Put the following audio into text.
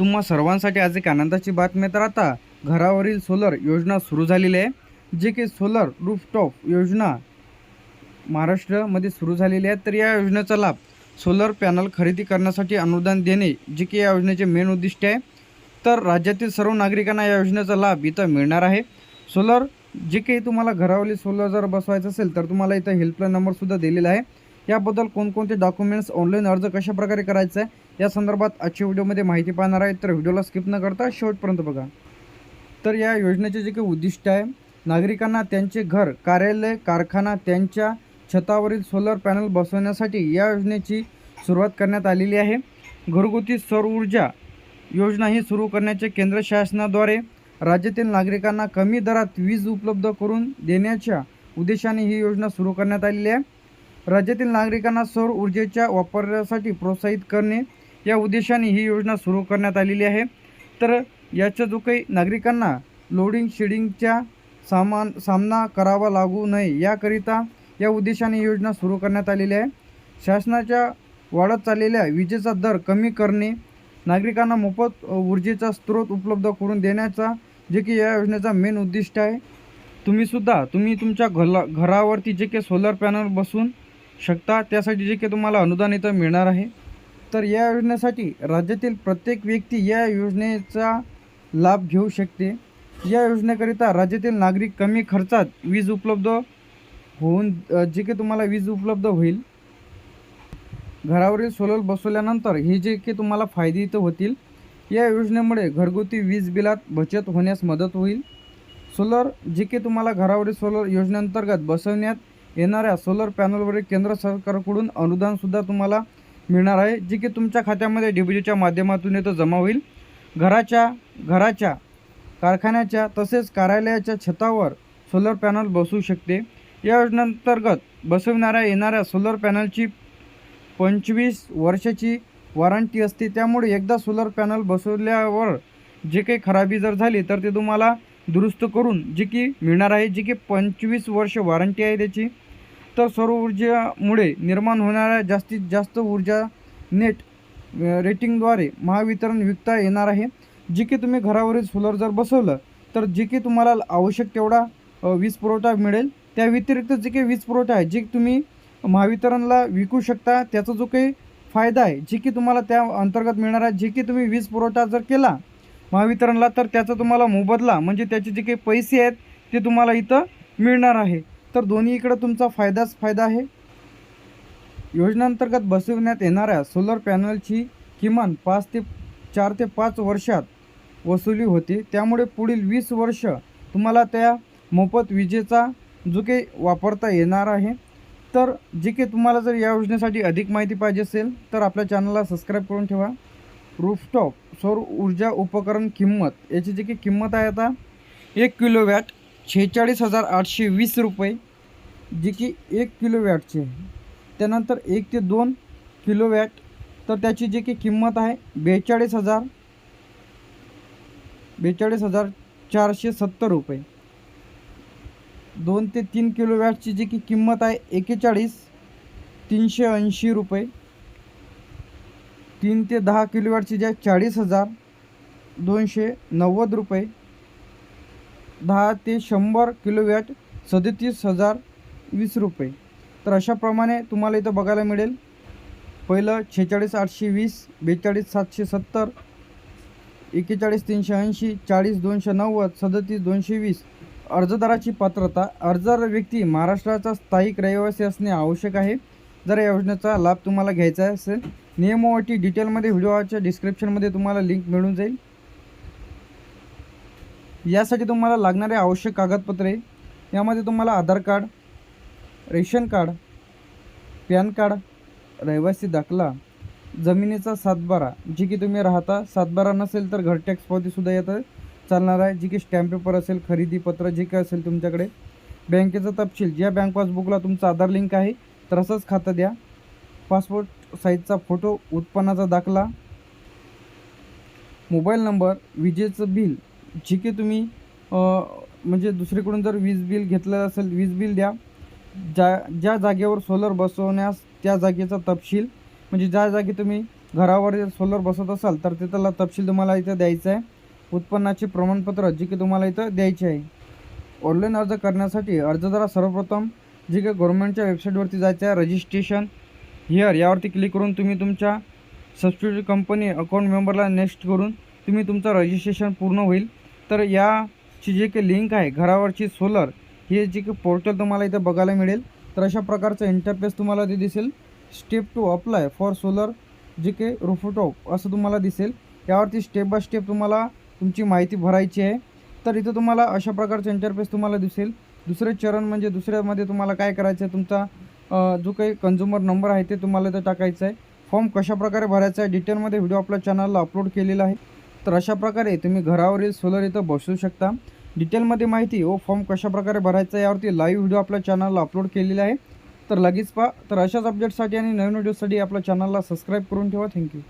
तुम्हा सर्वांसाठी आज एक आनंदाची बातमी तर आता घरावरील सोलर योजना सुरू झालेली आहे. जे की सोलर रूफटॉप योजना महाराष्ट्रामध्ये सुरू झालेली आहे. तर या योजनेचा लाभ सोलर पॅनल खरेदी करण्यासाठी अनुदान देणे जे की या योजनेचे मेन उद्दिष्ट आहे. तर राज्यातील सर्व नागरिकांना या योजनेचा लाभ इथं मिळणार आहे. सोलर जे काही तुम्हाला घरावरील सोलर जर बसवायचं असेल तर तुम्हाला इथं हेल्पलाईन नंबरसुद्धा दिलेला आहे. याबद्दल कोणकोणते डॉक्युमेंट्स ऑनलाईन अर्ज कशा प्रकारे करायचा आहे या संदर्भात आजच्या व्हिडिओमध्ये माहिती पाहणार आहे. तर व्हिडिओला स्किप न करता शेवटपर्यंत बघा. तर या योजनेचे जे काही उद्दिष्ट आहे नागरिकांना त्यांचे घर कार्यालय कारखाना त्यांच्या छतावरील सोलर पॅनल बसवण्यासाठी या योजनेची सुरुवात करण्यात आलेली आहे. घरगुती सौर ऊर्जा योजना ही सुरू करण्याचे केंद्र शासनाद्वारे राज्यातील नागरिकांना कमी दरात वीज उपलब्ध करून देण्याच्या उद्देशाने ही योजना सुरू करण्यात आलेली आहे. राज्यातील नागरिकांना सौर ऊर्जेच्या वापरासाठी प्रोत्साहित करणे या उद्देशाने ही योजना सुरू करण्यात आलेली आहे. तर याचा जो काही नागरिकांना लोडिंग शेडिंगच्या सामान सामना करावा लागू नये याकरिता या उद्देशाने ही योजना सुरू करण्यात आलेली आहे. शासनाच्या वाढत चाललेल्या विजेचा दर कमी करणे नागरिकांना मोफत ऊर्जेचा स्रोत उपलब्ध करून देण्याचा जे की या योजनेचा मेन उद्दिष्ट आहे. तुम्हीसुद्धा तुम्ही तुमच्या घला घरावरती जे काही सोलर पॅनल बसून शकता. त्यासाठी जे काही तुम्हाला अनुदान इथं मिळणार आहे. तर या योजनेसाठी राज्यातील प्रत्येक व्यक्ती या योजनेचा लाभ घेऊ शकते. या योजनेकरिता राज्यातील नागरिक कमी खर्चात वीज उपलब्ध होऊन जे काही तुम्हाला वीज उपलब्ध होईल घरावरील सोलर बसवल्यानंतर हे जे की तुम्हाला फायदे इथं होतील या योजनेमुळे घरगुती वीज बिलात बचत होण्यास मदत होईल. सोलर जे की तुम्हाला घरावरील सोलर योजनेअंतर्गत बसवण्यात येणाऱ्या सोलर पॅनलवरील केंद्र सरकारकडून अनुदानसुद्धा तुम्हाला मिळणार आहे जे की तुमच्या खात्यामध्ये डीबीटीच्या माध्यमातून येतं जमा होईल. घराच्या घराच्या कारखान्याच्या तसेच कार्यालयाच्या छतावर सोलर पॅनल बसू शकते. या योजनेअंतर्गत बसविणाऱ्या येणाऱ्या सोलर पॅनलची पंचवीस वर्षाची वॉरंटी असते. त्यामुळे एकदा सोलर पॅनल बसवल्यावर जे काही खराबी जर झाली तर ते तुम्हाला दुरुस्त करून जे की मिळणार आहे जे की पंचवीस वर्ष वॉरंटी आहे त्याची. तर सौर ऊर्जेमुळे निर्माण होणाऱ्या जास्तीत जास्त ऊर्जा नेट रेटिंगद्वारे महावितरण विकता येणार आहे. जे की तुम्ही घरावरील सोलर जर बसवलं तर जे की तुम्हाला आवश्यक तेवढा वीज पुरवठा मिळेल. त्या व्यतिरिक्त जे काही वीज पुरवठा आहे जे तुम्ही महावितरणला विकू शकता त्याचा जो काही फायदा आहे जे की तुम्हाला त्या अंतर्गत मिळणार आहे. जे की तुम्ही वीज पुरवठा जर केला महावितरणला तर त्याचा तुम्हाला मोबदला म्हणजे त्याचे जे काही पैसे आहेत ते तुम्हाला इथं मिळणार आहे. तर दोन्ही इकडं तुमचा फायदाच फायदा आहे. योजनेअंतर्गत बसविण्यात येणाऱ्या सोलर पॅनलची किमान पाच ते चार ते पाच वर्षात वसुली होती. त्यामुळे पुढील वीस वर्ष तुम्हाला त्या मोफत विजेचा जो काही वापरता येणार आहे. तर जे काही तुम्हाला जर या योजनेसाठी अधिक माहिती पाहिजे असेल तर आपल्या चॅनलला सबस्क्राईब करून ठेवा. रूफटॉप सौर ऊर्जा उपकरण किंमत याची जी काही किंमत आहे आता एक किलो वॅट शेहेचाळीस हजार आठशे वीस रुपये जे की एक किलो वॅटची त्यानंतर एक ते दोन किलो वॅट तर त्याची जी की किंमत आहे बेचाळीस हजार बेचाळीस हजार चारशे सत्तर रुपये. दोन ते तीन किलो वॅटची जी की किंमत आहे एकेचाळीस तीनशे ऐंशी रुपये. तीन ते दहा किलो वॅटची जी आहे चाळीस हजार दोनशे नव्वद रुपये. दहा ते शंभर किलोवॅट सदतीस हजार वीस रुपये. तर अशाप्रमाणे तुम्हाला इथं बघायला मिळेल. पहिलं छेचाळीस आठशे वीस बेचाळीस सातशे सत्तर एकेचाळीस तीनशे ऐंशी चाळीस दोनशे नव्वद सदतीस दोनशे वीस. अर्जदाराची पात्रता अर्जदार व्यक्ती महाराष्ट्राचा स्थायिक रहिवासी असणे आवश्यक आहे. जर या योजनेचा लाभ तुम्हाला घ्यायचा असेल नियमावटी डिटेलमध्ये व्हिडिओच्या डिस्क्रिप्शनमध्ये तुम्हाला लिंक मिळून जाईल. यासाठी तुम्हाला लागणारे आवश्यक कागदपत्रे यामध्ये तुम्हाला Aadhaar card ration card PAN card रहिवासी दाखला जमिनीचा सातबारा जी की तुम्ही राहता सातबारा नसेल तर घर टॅक्स पावतीसुद्धा येतं चालणार आहे जी की स्टॅम्प पेपर असेल खरेदी पत्र जे काय असेल तुमच्याकडे. बँकेचा तपशील ज्या बँक पासबुकला तुमचा आधार लिंक आहे तर असंच खातं द्या. पासपोर्ट साईजचा फोटो उत्पन्नाचा दाखला. मोबाईल नंबर विजेचं बिल जी की तुम्ही म्हणजे दुसरीकडून जर वीज बिल घेतलं असेल वीज बिल द्या. ज्या ज्या जागेवर सोलर बसवण्यास त्या जागेचा तपशील म्हणजे ज्या जागी तुम्ही घरावर सोलर बसवत असाल तर तिथला तपशील तुम्हाला इथं द्यायचं आहे. उत्पन्नाचे प्रमाणपत्र जे की तुम्हाला इथं द्यायचे आहे. ऑनलाईन अर्ज करण्यासाठी अर्जदारा सर्वप्रथम जे काही गव्हर्नमेंटच्या वेबसाईटवरती जायचं आहे. रजिस्ट्रेशन हिअर यावरती क्लिक करून तुम्ही तुमच्या सबस्टिट्यूट कंपनी अकाउंट मेंबरला नेक्स्ट करून तुम्ही तुमचं रजिस्ट्रेशन पूर्ण होईल. तर याची जे काही लिंक आहे घरावरची सोलर हे जे काही पोर्टल तुम्हाला इथं बघायला मिळेल. तर अशा प्रकारचं इंटरफेस तुम्हाला ते दिसेल. Step two apply for solar जे काही रुफटॉप असं तुम्हाला दिसेल. यावरती स्टेप बाय स्टेप तुम्हाला तुमची माहिती भरायची आहे. तर इथं तुम्हाला अशा प्रकारचं इंटरफेस तुम्हाला दिसेल. दुसरे चरण म्हणजे दुसऱ्यामध्ये तुम्हाला काय करायचं आहे तुमचा जो काही कन्झ्युमर नंबर आहे ते तुम्हाला इथं टाकायचा आहे. फॉर्म कशाप्रकारे भरायचा आहे डिटेलमध्ये व्हिडिओ आपल्या चॅनलला अपलोड केलेला आहे. तर अशा प्रकारे तुम्ही घरावरील सोलर इथं बसू शकता. डिटेलमध्ये माहिती व फॉर्म कशाप्रकारे भरायचा आहे यावरती लाईव्ह व्हिडिओ आपल्या चॅनलला अपलोड केलेला आहे. तर लगेच पहा. तर अशाच अपडेटसाठी आणि नवीन व्हिडिओसाठी आपल्या चॅनलला सबस्क्राईब करून ठेवा. थँक्यू